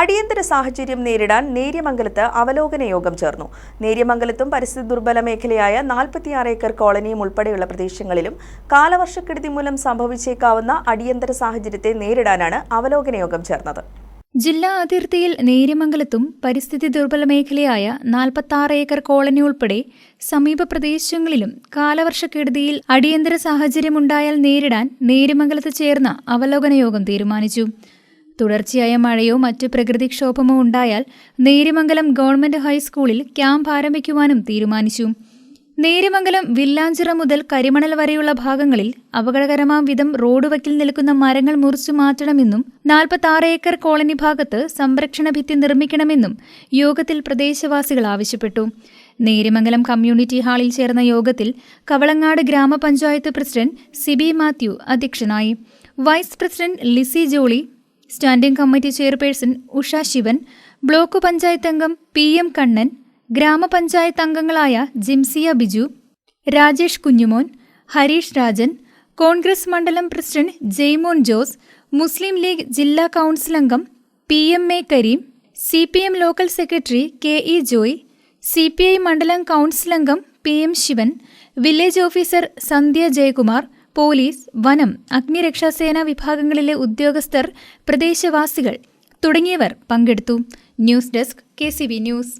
അടിയന്തര സാഹചര്യം നേരിടാൻ നേര്യമംഗലത്ത് അവലോകന യോഗം ചേർന്നു. നേര്യമംഗലത്തും പരിസ്ഥിതി ദുർബല മേഖലയായ നാൽപ്പത്തിയാറ് ഏക്കർ കോളനിയും ഉൾപ്പെടെയുള്ള പ്രദേശങ്ങളിലും കാലവർഷക്കെടുതി മൂലം സംഭവിച്ചേക്കാവുന്ന അടിയന്തര സാഹചര്യത്തെ നേരിടാനാണ് അവലോകന യോഗം ചേർന്നത്. ജില്ലാ അതിർത്തിയിൽ നേര്യമംഗലത്തും പരിസ്ഥിതി ദുർബല മേഖലയായ നാൽപ്പത്തി ഏക്കർ കോളനി ഉൾപ്പെടെ സമീപ പ്രദേശങ്ങളിലും കാലവർഷക്കെടുതിയിൽ അടിയന്തര സാഹചര്യമുണ്ടായാൽ നേരിടാൻ നേര്യമംഗലത്ത് ചേർന്ന അവലോകന യോഗം തീരുമാനിച്ചു. തുടർച്ചയായ മഴയോ മറ്റ് പ്രകൃതിക്ഷോഭമോ ഉണ്ടായാൽ നേര്യമംഗലം ഗവൺമെന്റ് ഹൈസ്കൂളിൽ ക്യാമ്പ് ആരംഭിക്കുവാനും തീരുമാനിച്ചു. നേര്യമംഗലം വില്ലാഞ്ചിറ മുതൽ കരിമണൽ വരെയുള്ള ഭാഗങ്ങളിൽ അപകടകരമാം വിധം റോഡ് വക്കിൽ നിൽക്കുന്ന മരങ്ങൾ മുറിച്ചു മാറ്റണമെന്നും നാൽപ്പത്തി ഏക്കർ കോളനി ഭാഗത്ത് സംരക്ഷണ ഭിത്തി നിർമ്മിക്കണമെന്നും യോഗത്തിൽ പ്രദേശവാസികൾ ആവശ്യപ്പെട്ടു. നേര്യമംഗലം കമ്മ്യൂണിറ്റി ഹാളിൽ ചേർന്ന യോഗത്തിൽ കവളങ്ങാട് ഗ്രാമപഞ്ചായത്ത് പ്രസിഡന്റ് സിബി മാത്യു അധ്യക്ഷനായി. Vice president Lissy Jolly standing committee chairperson Usha Sivan block panchayat അംഗം പി എം കണ്ണൻ ഗ്രാമപഞ്ചായത്ത് അംഗങ്ങളായ ജിംസിയ ബിജു രാജേഷ് കുഞ്ഞുമോൻ ഹരീഷ് രാജൻ കോൺഗ്രസ് മണ്ഡലം പ്രസിഡന്റ് ജെയ്മോൻ ജോസ് മുസ്ലിം ലീഗ് ജില്ലാ കൗൺസിൽ അംഗം P M A Kareem C P M local secretary K E Joy C P I മണ്ഡലം council അംഗം P M Sivan village officer Sandhya Jayakumar police വനം അഗ്നിരക്ഷാസേന വിഭാഗങ്ങളിലെ ഉദ്യോഗസ്ഥർ പ്രദേശവാസികൾ തുടങ്ങിയവർ പങ്കെടുത്തു. News desk K news.